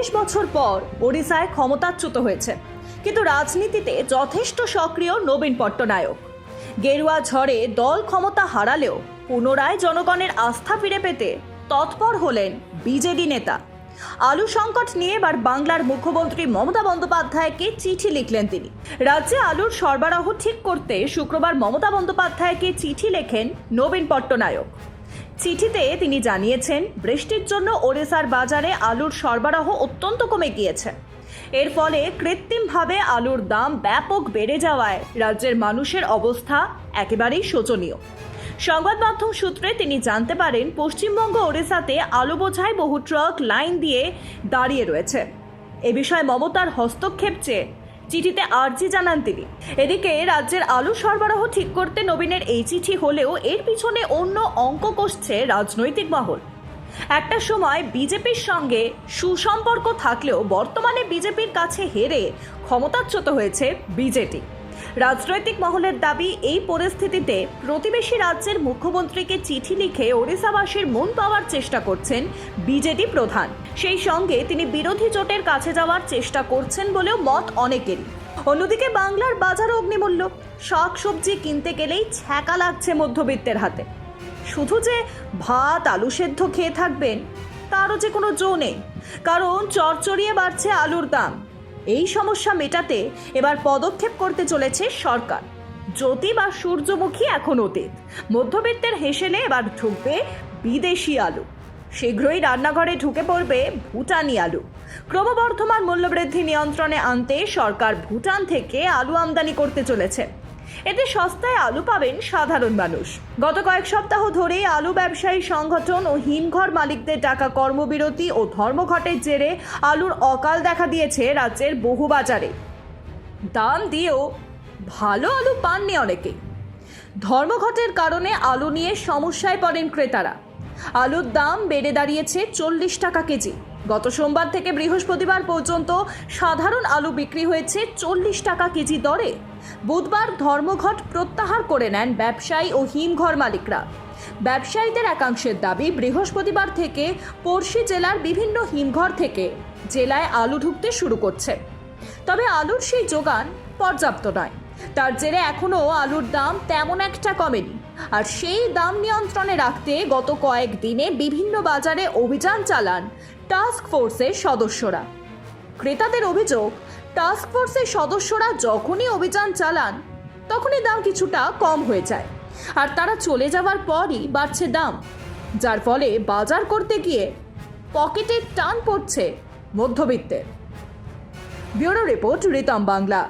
চব্বিশ বছর পর ওড়িশায় ক্ষমতাচ্যুত হয়েছে। কিন্তু রাজনীতিতে যথেষ্ট সক্রিয় নবীন পট্টনায়ক। গেরুয়া ঝড়ে দল ক্ষমতা হারালেও পুনরায় জনগণের আস্থা ফিরে পেতে তৎপর হলেন বিজেডি নেতা। আলু সংকট নিয়ে এবার বাংলার মুখ্যমন্ত্রী মমতা বন্দ্যোপাধ্যায়কে চিঠি লিখলেন তিনি। রাজ্যে আলুর সরবরাহ ঠিক করতে শুক্রবার মমতা বন্দ্যোপাধ্যায়কে চিঠি লেখেন নবীন পট্টনায়ক। চিঠিতে তিনি জানিয়েছেন, বৃষ্টির জন্য ওড়িশার বাজারে আলুর সরবরাহ অত্যন্ত কমে গিয়েছে। এর ফলে কৃত্রিমভাবে আলুর দাম ব্যাপক বেড়ে যাওয়ায় রাজ্যের মানুষের অবস্থা একেবারেই শোচনীয়। সংবাদ মাধ্যম সূত্রে তিনি জানতে পারেন, পশ্চিমবঙ্গ ওড়িশাতে আলু বোঝায় বহু ট্রাক লাইন দিয়ে দাঁড়িয়ে রয়েছে। এ বিষয়ে মমতার হস্তক্ষেপ চেয়ে চিঠিতে আর্জি জানান তিনি। এদিকে রাজ্যের আলু সরবরাহ ঠিক করতে নবীনের এই চিঠি হলেও এর পিছনে অন্য অঙ্ক কষছে রাজনৈতিক মহল। একটা সময় বিজেপির সঙ্গে সুসম্পর্ক থাকলেও বর্তমানে বিজেপির কাছে হেরে ক্ষমতাচ্যুত হয়েছে বিজেপি। রাজনৈতিক মহলের দাবি, এই পরিস্থিতিতে প্রতিবেশী রাজ্যের মুখ্যমন্ত্রীকে চিঠি লিখে ওড়িশাবাসীর মন পাওয়ার চেষ্টা করছেন বিজেপি প্রধান। সেই সঙ্গে তিনি বিরোধী জোটের কাছে যাওয়ার চেষ্টা করছেন বলেও মত অনেকেরই। অন্যদিকে বাংলার বাজার অগ্নিমূল্য, শাক সবজি কিনতে গেলেই ছ্যাঁকা লাগছে মধ্যবিত্তের হাতে। শুধু যে ভাত, আলু সেদ্ধ খেয়ে থাকবেন, তারও যে কোনো জো নেই। কারণ চরচরিয়ে বাড়ছে আলুর দাম। এই সমস্যা মেটাতে এবার পদক্ষেপ করতে চলেছে সরকার। জ্যোতি বা সূর্যমুখী এখন অতীত। মধ্যবিত্তের হেসেলে এবার ঢুকবে বিদেশি আলু। শীঘ্রই রান্নাঘরে ঢুকে পড়বে ভুটানি আলু। ক্রমবর্ধমান মূল্যবৃদ্ধি নিয়ন্ত্রণে আনতে সরকার ভুটান থেকে আলু আমদানি করতে চলেছে। এতে সস্তায় আলু পাবেন সাধারণ মানুষ। গত কয়েক সপ্তাহ ধরেই আলু ব্যবসায়ী সংগঠন ও হিমঘর মালিকদের ডাকা কর্মবিরতি ও ধর্মঘটের জেরে আলুর অকাল দেখা দিয়েছে রাজ্যের বহু বাজারে। দাম দিয়েও ভালো আলু পাননি অনেকে। ধর্মঘটের কারণে আলু নিয়ে সমস্যায় পড়েন ক্রেতারা। আলুর দাম বেড়ে দাঁড়িয়েছে চল্লিশ টাকা কেজি। গত সোমবার থেকে বৃহস্পতিবার পর্যন্ত সাধারণ আলু বিক্রি হয়েছে চল্লিশ টাকা কেজি দরে। বুধবার ধর্মঘট প্রত্যাহার করে নেন ব্যবসায়ী ও হিমঘর মালিকরা। ব্যবসায়ীদের একাংশের দাবি, বৃহস্পতিবার থেকে পড়শি জেলার বিভিন্ন হিমঘর থেকে জেলায় আলু ঢুকতে শুরু করছে। তবে আলুর সেই যোগান পর্যাপ্ত নয়। তার জেরে এখনও আলুর দাম তেমন একটা কমেনি। আর সেই দাম নিয়ন্ত্রণে রাখতে গত কয়েক দিনে বিভিন্ন বাজারে অভিযান চালান টাস্ক ফোর্সের সদস্যরা। ক্রেতাদের অভিযোগ, টাস্ক ফোর্সের সদস্যরা যখনই অভিযান চালান, তখনই দাম কিছুটা কম হয়ে যায়। আর তারা চলে যাওয়ার পরই বাড়ছে দাম, যার ফলে বাজার করতে গিয়ে পকেটে টান পড়ছে মধ্যবিত্তের। Bureau report, Ritam Bangla.